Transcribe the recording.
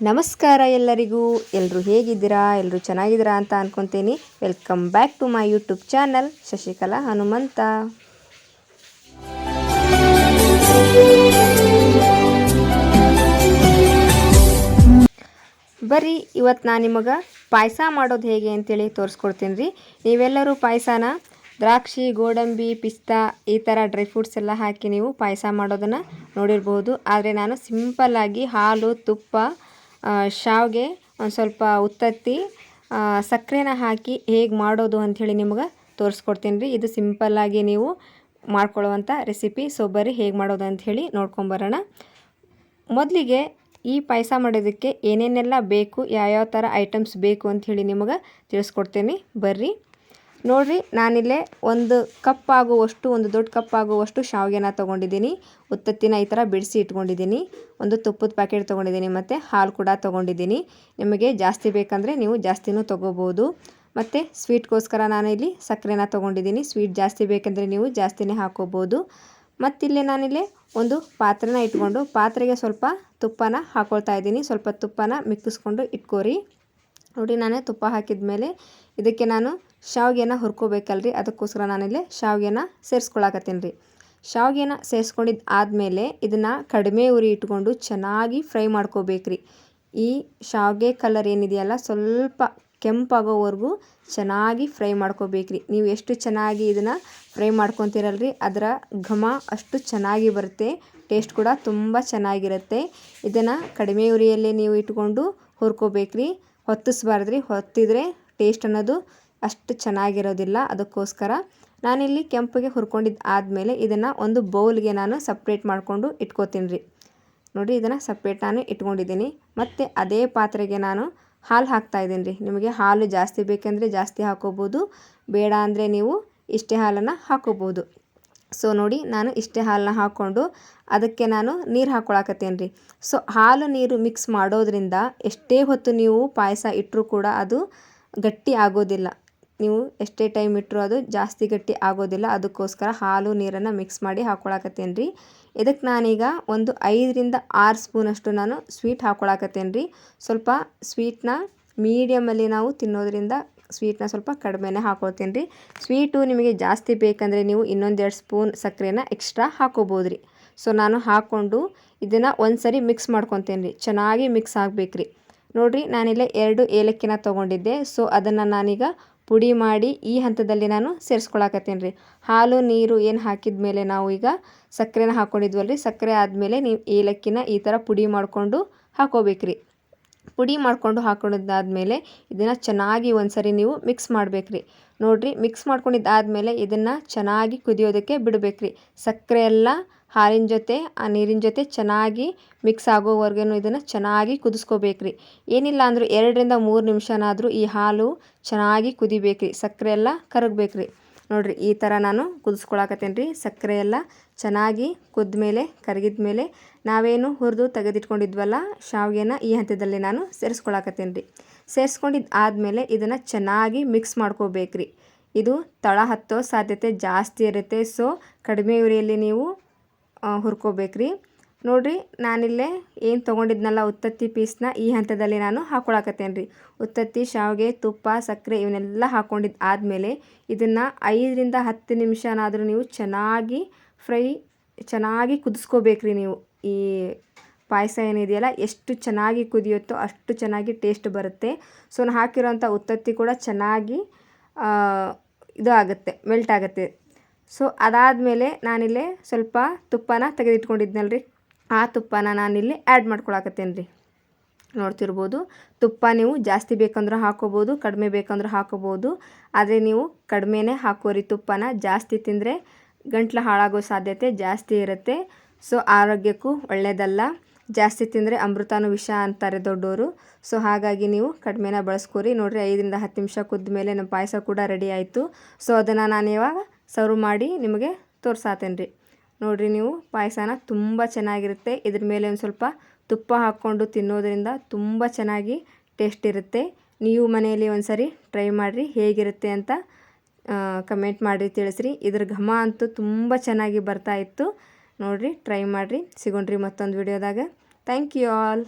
ನಮಸ್ಕಾರ ಎಲ್ಲರಿಗೂ. ಎಲ್ಲರೂ ಹೇಗಿದ್ದೀರಾ? ಎಲ್ಲರೂ ಚೆನ್ನಾಗಿದ್ದೀರಾ ಅಂತ ಅನ್ಕೊತೀನಿ. Welcome back to my YouTube channel Shashikala Hanumantha. ಬರ್ರಿ ಇವತ್ತು ನಾನು ನಿಮಗೆ ಪಾಯಸ ಮಾಡೋದು ಹೇಗೆ ಅಂತೇಳಿ ತೋರಿಸ್ಕೊಡ್ತೀನಿ ರೀ. ನೀವೆಲ್ಲರೂ ಪಾಯಸನ ದ್ರಾಕ್ಷಿ, ಗೋಡಂಬಿ, ಪಿಸ್ತಾ ಈ ಥರ ಡ್ರೈ ಫ್ರೂಟ್ಸ್ ಎಲ್ಲ ಹಾಕಿ ನೀವು ಪಾಯಸ ಮಾಡೋದನ್ನು ನೋಡಿರ್ಬೋದು. ಆದರೆ ನಾನು ಸಿಂಪಲ್ಲಾಗಿ ಹಾಲು, ತುಪ್ಪ ಶಾವ್ಗೆ ಒಂದು ಸ್ವಲ್ಪ ಉತ್ತತ್ತಿ ಸಕ್ಕರೆನ ಹಾಕಿ ಹೇಗೆ ಮಾಡೋದು ಅಂಥೇಳಿ ನಿಮ್ಗೆ ತೋರಿಸ್ಕೊಡ್ತೀನಿ ರೀ. ಇದು ಸಿಂಪಲ್ಲಾಗಿ ನೀವು ಮಾಡ್ಕೊಳ್ಳುವಂಥ ರೆಸಿಪಿ. ಸೊ, ಬರ್ರಿ ಹೇಗೆ ಮಾಡೋದು ಅಂಥೇಳಿ ನೋಡ್ಕೊಂಬರೋಣ ಮೊದಲಿಗೆ ಈ ಪಾಯಸ ಮಾಡೋದಕ್ಕೆ ಏನೇನೆಲ್ಲ ಬೇಕು, ಯಾವ್ಯಾವ ಥರ ಐಟಮ್ಸ್ ಬೇಕು ಅಂಥೇಳಿ ನಿಮಗೆ ತಿಳಿಸ್ಕೊಡ್ತೀನಿ. ಬರ್ರಿ. ನೋಡಿರಿ, ನಾನಿಲ್ಲೇ ಒಂದು ಕಪ್ ಆಗುವಷ್ಟು, ಒಂದು ದೊಡ್ಡ ಕಪ್ ಆಗುವಷ್ಟು ಶಾವಿಗೆನ ತೊಗೊಂಡಿದ್ದೀನಿ. ಉತ್ತತ್ತಿನ ಈ ಥರ ಬಿಡಿಸಿ ಇಟ್ಕೊಂಡಿದ್ದೀನಿ. ಒಂದು ತುಪ್ಪದ ಪ್ಯಾಕೆಟ್ ತೊಗೊಂಡಿದ್ದೀನಿ ಮತ್ತು ಹಾಲು ಕೂಡ ತೊಗೊಂಡಿದ್ದೀನಿ. ನಿಮಗೆ ಜಾಸ್ತಿ ಬೇಕಂದರೆ ನೀವು ಜಾಸ್ತಿನೂ ತೊಗೋಬೋದು. ಮತ್ತು ಸ್ವೀಟ್ಗೋಸ್ಕರ ನಾನು ಇಲ್ಲಿ ಸಕ್ಕರೆನ ತೊಗೊಂಡಿದ್ದೀನಿ. ಸ್ವೀಟ್ ಜಾಸ್ತಿ ಬೇಕಂದರೆ ನೀವು ಜಾಸ್ತಿನೇ ಹಾಕೋಬೋದು. ಮತ್ತಿಲ್ಲಿ ನಾನಿಲ್ಲಿ ಒಂದು ಪಾತ್ರೆನ ಇಟ್ಕೊಂಡು, ಪಾತ್ರೆಗೆ ಸ್ವಲ್ಪ ತುಪ್ಪನ ಹಾಕೊಳ್ತಾ ಇದ್ದೀನಿ. ಸ್ವಲ್ಪ ತುಪ್ಪನ ಮಿಕ್ಕಿಸ್ಕೊಂಡು ಇಟ್ಕೋರಿ. ನೋಡಿ, ನಾನು ತುಪ್ಪ ಹಾಕಿದ ಮೇಲೆ ಇದಕ್ಕೆ ನಾನು ಶಾವ್ಗೆನ ಹುರ್ಕೋಬೇಕಲ್ರಿ. ಅದಕ್ಕೋಸ್ಕರ ನಾನಿಲ್ಲಿ ಶಾವಿಗೆನ ಸೇರಿಸ್ಕೊಳಕತ್ತೀನಿ ರೀ. ಶಾವಿಗೆನ ಸೇರಿಸ್ಕೊಂಡಿದ್ದು ಆದಮೇಲೆ ಇದನ್ನು ಕಡಿಮೆ ಉರಿ ಇಟ್ಕೊಂಡು ಚೆನ್ನಾಗಿ ಫ್ರೈ ಮಾಡ್ಕೋಬೇಕ್ರಿ ಈ ಶಾವಿಗೆ ಕಲರ್ ಏನಿದೆಯಲ್ಲ, ಸ್ವಲ್ಪ ಕೆಂಪಾಗೋವರೆಗೂ ಚೆನ್ನಾಗಿ ಫ್ರೈ ಮಾಡ್ಕೋಬೇಕ್ರಿ ನೀವು ಎಷ್ಟು ಚೆನ್ನಾಗಿ ಇದನ್ನು ಫ್ರೈ ಮಾಡ್ಕೊತೀರಲ್ರಿ, ಅದರ ಘಮ ಅಷ್ಟು ಚೆನ್ನಾಗಿ ಬರುತ್ತೆ, ಟೇಸ್ಟ್ ಕೂಡ ತುಂಬ ಚೆನ್ನಾಗಿರುತ್ತೆ. ಇದನ್ನು ಕಡಿಮೆ ಉರಿಯಲ್ಲೇ ನೀವು ಇಟ್ಕೊಂಡು ಹುರ್ಕೋಬೇಕ್ರಿ ಹೊತ್ತಿಸ್ಬಾರ್ದ್ರಿ, ಹೊತ್ತಿದ್ರೆ ಟೇಸ್ಟ್ ಅನ್ನೋದು ಅಷ್ಟು ಚೆನ್ನಾಗಿರೋದಿಲ್ಲ. ಅದಕ್ಕೋಸ್ಕರ ನಾನಿಲ್ಲಿ ಕೆಂಪಿಗೆ ಹುರ್ಕೊಂಡಿದ್ದು ಆದಮೇಲೆ ಇದನ್ನು ಒಂದು ಬೌಲ್ಗೆ ನಾನು ಸಪ್ರೇಟ್ ಮಾಡಿಕೊಂಡು ಇಟ್ಕೋತೀನಿ ರೀ ನೋಡಿ, ಇದನ್ನು ಸಪ್ರೇಟ್ ನಾನು ಇಟ್ಕೊಂಡಿದ್ದೀನಿ. ಮತ್ತು ಅದೇ ಪಾತ್ರೆಗೆ ನಾನು ಹಾಲು ಹಾಕ್ತಾ ಇದ್ದೀನಿ ರೀ ನಿಮಗೆ ಹಾಲು ಜಾಸ್ತಿ ಬೇಕೆಂದರೆ ಜಾಸ್ತಿ ಹಾಕೋಬೋದು, ಬೇಡ ಅಂದರೆ ನೀವು ಇಷ್ಟೇ ಹಾಲನ್ನು ಹಾಕೋಬೋದು. ಸೊ, ನೋಡಿ, ನಾನು ಇಷ್ಟೇ ಹಾಲನ್ನ ಹಾಕ್ಕೊಂಡು ಅದಕ್ಕೆ ನಾನು ನೀರು ಹಾಕ್ಕೊಳಕತ್ತೇನೆ ರೀ ಸೊ, ಹಾಲು ನೀರು ಮಿಕ್ಸ್ ಮಾಡೋದ್ರಿಂದ ಎಷ್ಟೇ ಹೊತ್ತು ನೀವು ಪಾಯಸ ಇಟ್ಟರೂ ಕೂಡ ಅದು ಗಟ್ಟಿ ಆಗೋದಿಲ್ಲ. ನೀವು ಎಷ್ಟೇ ಟೈಮ್ ಇಟ್ಟರು ಅದು ಜಾಸ್ತಿ ಗಟ್ಟಿ ಆಗೋದಿಲ್ಲ. ಅದಕ್ಕೋಸ್ಕರ ಹಾಲು, ನೀರನ್ನು ಮಿಕ್ಸ್ ಮಾಡಿ ಹಾಕ್ಕೊಳಕತ್ತೇನೆ ರೀ ಇದಕ್ಕೆ ನಾನೀಗ ಒಂದು ಐದರಿಂದ ಆರು ಸ್ಪೂನಷ್ಟು ನಾನು ಸ್ವೀಟ್ ಹಾಕ್ಕೊಳಕತ್ತೇನೆ ರೀ ಸ್ವಲ್ಪ ಸ್ವೀಟ್ನ ಮೀಡಿಯಮಲ್ಲಿ ನಾವು ತಿನ್ನೋದ್ರಿಂದ ಸ್ವೀಟ್ನ ಸ್ವಲ್ಪ ಕಡಿಮೆನೇ ಹಾಕ್ಕೊಳ್ತೀನಿ ರೀ ಸ್ವೀಟು ನಿಮಗೆ ಜಾಸ್ತಿ ಬೇಕಂದರೆ ನೀವು ಇನ್ನೊಂದೆರಡು ಸ್ಪೂನ್ ಸಕ್ಕರೆನ ಎಕ್ಸ್ಟ್ರಾ ಹಾಕೋಬೋದು ರೀ ಸೊ ನಾನು ಹಾಕ್ಕೊಂಡು ಇದನ್ನು ಒಂದು ಸರಿ ಮಿಕ್ಸ್ ಮಾಡ್ಕೊತೀನಿ ರೀ ಚೆನ್ನಾಗಿ ಮಿಕ್ಸ್ ಆಗಬೇಕ್ರಿ. ನೋಡಿರಿ ನಾನಿಲ್ಲ ಎರಡು ಏಲಕ್ಕಿನ ತೊಗೊಂಡಿದ್ದೆ. ಸೊ, ಅದನ್ನು ನಾನೀಗ ಪುಡಿ ಮಾಡಿ ಈ ಹಂತದಲ್ಲಿ ನಾನು ಸೇರಿಸ್ಕೊಳಕತ್ತೀನಿ ರೀ. ಹಾಲು, ನೀರು ಏನು ಹಾಕಿದ ಮೇಲೆ ನಾವು ಈಗ ಸಕ್ಕರೆನ ಹಾಕ್ಕೊಂಡಿದ್ವಲ್ರಿ ಸಕ್ಕರೆ ಆದಮೇಲೆ ನೀವು ಏಲಕ್ಕಿನ ಈ ಥರ ಪುಡಿ ಮಾಡಿಕೊಂಡು ಹಾಕೋಬೇಕ್ರಿ. ಪುಡಿ ಮಾಡಿಕೊಂಡು ಹಾಕೊಂಡಿದ್ದಾದಮೇಲೆ ಇದನ್ನು ಚೆನ್ನಾಗಿ ಒಂದ್ಸರಿ ನೀವು ಮಿಕ್ಸ್ ಮಾಡಬೇಕ್ರಿ. ನೋಡಿರಿ ಮಿಕ್ಸ್ ಮಾಡ್ಕೊಂಡಿದ್ದಾದಮೇಲೆ ಇದನ್ನು ಚೆನ್ನಾಗಿ ಕುದಿಯೋದಕ್ಕೆ ಬಿಡಬೇಕ್ರಿ. ಸಕ್ಕರೆ ಎಲ್ಲ ಹಾಲಿನ ಜೊತೆ, ಆ ನೀರಿನ ಜೊತೆ ಚೆನ್ನಾಗಿ ಮಿಕ್ಸ್ ಆಗೋವರೆಗೂ ಇದನ್ನು ಚೆನ್ನಾಗಿ ಕುದಿಸ್ಕೋಬೇಕ್ರಿ. ಏನಿಲ್ಲ ಅಂದರೂ ಎರಡರಿಂದ ಮೂರು ನಿಮಿಷನಾದರೂ ಈ ಹಾಲು ಚೆನ್ನಾಗಿ ಕುದಿಬೇಕ್ರಿ. ಸಕ್ಕರೆ ಎಲ್ಲ ಕರಗಬೇಕ್ರಿ. ನೋಡಿರಿ, ಈ ಥರ ನಾನು ಕುದಿಸ್ಕೊಳಕತ್ತೇನೆ ರೀ ಸಕ್ಕರೆ ಎಲ್ಲ ಚೆನ್ನಾಗಿ ಕುದ್ಮೇಲೆ ಕರಗಿದ ಮೇಲೆ ನಾವೇನು ಹುರಿದು ತೆಗೆದಿಟ್ಕೊಂಡಿದ್ವಲ್ಲ, ಶಾವಿಗೆನ ಈ ಹಂತದಲ್ಲಿ ನಾನು ಸೇರಿಸ್ಕೊಳಕತ್ತೇನೆ ರೀ ಸೇರಿಸ್ಕೊಂಡಿದ್ದು ಆದಮೇಲೆ ಇದನ್ನು ಚೆನ್ನಾಗಿ ಮಿಕ್ಸ್ ಮಾಡ್ಕೋಬೇಕ್ರಿ. ಇದು ತಳ ಹತ್ತೋ ಸಾಧ್ಯತೆ ಜಾಸ್ತಿ ಇರುತ್ತೆ. ಸೊ ಕಡಿಮೆ ಉರಿಯಲ್ಲಿ ನೀವು ಹುರ್ಕೋಬೇಕ್ರಿ. ನೋಡಿರಿ, ನಾನಿಲ್ಲೇ ಏನು ತೊಗೊಂಡಿದ್ನಲ್ಲ ಉತ್ತತ್ತಿ ಪೀಸ್ನ ಈ ಹಂತದಲ್ಲಿ ನಾನು ಹಾಕ್ಕೊಳಕತ್ತೇನೆ ರೀ ಉತ್ತತ್ತಿ, ಶಾವಿಗೆ, ತುಪ್ಪ, ಸಕ್ಕರೆ ಇವನ್ನೆಲ್ಲ ಹಾಕ್ಕೊಂಡಿದ್ದು ಆದಮೇಲೆ ಇದನ್ನು ಐದರಿಂದ ಹತ್ತು ನಿಮಿಷನಾದರೂ ನೀವು ಚೆನ್ನಾಗಿ ಫ್ರೈ, ಚೆನ್ನಾಗಿ ಕುದಿಸ್ಕೋಬೇಕ್ರಿ ನೀವು. ಈ ಪಾಯಸ ಏನಿದೆಯಲ್ಲ, ಎಷ್ಟು ಚೆನ್ನಾಗಿ ಕುದಿಯುತ್ತೋ ಅಷ್ಟು ಚೆನ್ನಾಗಿ ಟೇಸ್ಟ್ ಬರುತ್ತೆ. ಸೊ ನಾನು ಹಾಕಿರೋಂಥ ಉತ್ತತ್ತಿ ಕೂಡ ಚೆನ್ನಾಗಿ ಇದು ಆಗುತ್ತೆ ಮೆಲ್ಟ್ ಆಗುತ್ತೆ. ಸೊ ಅದಾದಮೇಲೆ ನಾನಿಲ್ಲಿ ಸ್ವಲ್ಪ ತುಪ್ಪನ ತೆಗೆದಿಟ್ಕೊಂಡಿದ್ನಲ್ರಿ. ಆ ತುಪ್ಪನ ನಾನಿಲ್ಲಿ ಆ್ಯಡ್ ಮಾಡ್ಕೊಳಕತ್ತೇನೆ ರೀ ನೋಡ್ತಿರ್ಬೋದು, ತುಪ್ಪ ನೀವು ಜಾಸ್ತಿ ಬೇಕಂದ್ರೆ ಹಾಕೋಬೋದು, ಕಡಿಮೆ ಬೇಕಂದ್ರೆ ಹಾಕೋಬೋದು. ಆದರೆ ನೀವು ಕಡಿಮೆನೇ ಹಾಕೋರಿ ತುಪ್ಪನ. ಜಾಸ್ತಿ ತಿಂದರೆ ಗಂಟ್ಲು ಹಾಳಾಗೋ ಸಾಧ್ಯತೆ ಜಾಸ್ತಿ ಇರುತ್ತೆ. ಸೊ ಆರೋಗ್ಯಕ್ಕೂ ಒಳ್ಳೆಯದಲ್ಲ ಜಾಸ್ತಿ ತಿಂದರೆ ಅಮೃತಾನು ವಿಷ ಅಂತಾರೆ ದೊಡ್ಡವರು ಸೊ ಹಾಗಾಗಿ ನೀವು ಕಡಿಮೆನ ಬಳಸ್ಕೊರಿ. ನೋಡಿರಿ, ಐದರಿಂದ ಹತ್ತು ನಿಮಿಷ ಕುದ್ದ ಮೇಲೆ ನಮ್ಮ ಪಾಯಸ ಕೂಡ ರೆಡಿ ಆಯಿತು. ಸೊ ಅದನ್ನು ನಾನು ಇವಾಗ ಸರ್ವ್ ಮಾಡಿ ನಿಮಗೆ ತೋರ್ಸಾತೇನೆ ರೀ ನೋಡಿರಿ ನೀವು ಪಾಯಸನ ತುಂಬ ಚೆನ್ನಾಗಿರುತ್ತೆ. ಇದ್ರ ಮೇಲೆ ಒಂದು ಸ್ವಲ್ಪ ತುಪ್ಪ ಹಾಕ್ಕೊಂಡು ತಿನ್ನೋದ್ರಿಂದ ತುಂಬ ಚೆನ್ನಾಗಿ ಟೇಸ್ಟ್ ಇರುತ್ತೆ. ನೀವು ಮನೆಯಲ್ಲಿ ಒಂದು ಸರಿ ಟ್ರೈ ಮಾಡಿರಿ ಹೇಗಿರುತ್ತೆ ಅಂತ ಕಮೆಂಟ್ ಮಾಡಿರಿ, ತಿಳಿಸ್ರಿ. ಇದ್ರ ಘಮ ಅಂತೂ ತುಂಬ ಚೆನ್ನಾಗಿ ಬರ್ತಾ ಇತ್ತು. ನೋಡಿರಿ ಟ್ರೈ ಮಾಡಿರಿ. ಸಿಗೋಣ್ರಿ ಮತ್ತೊಂದು ವಿಡಿಯೋದಾಗ ಥ್ಯಾಂಕ್ ಯು ಆಲ್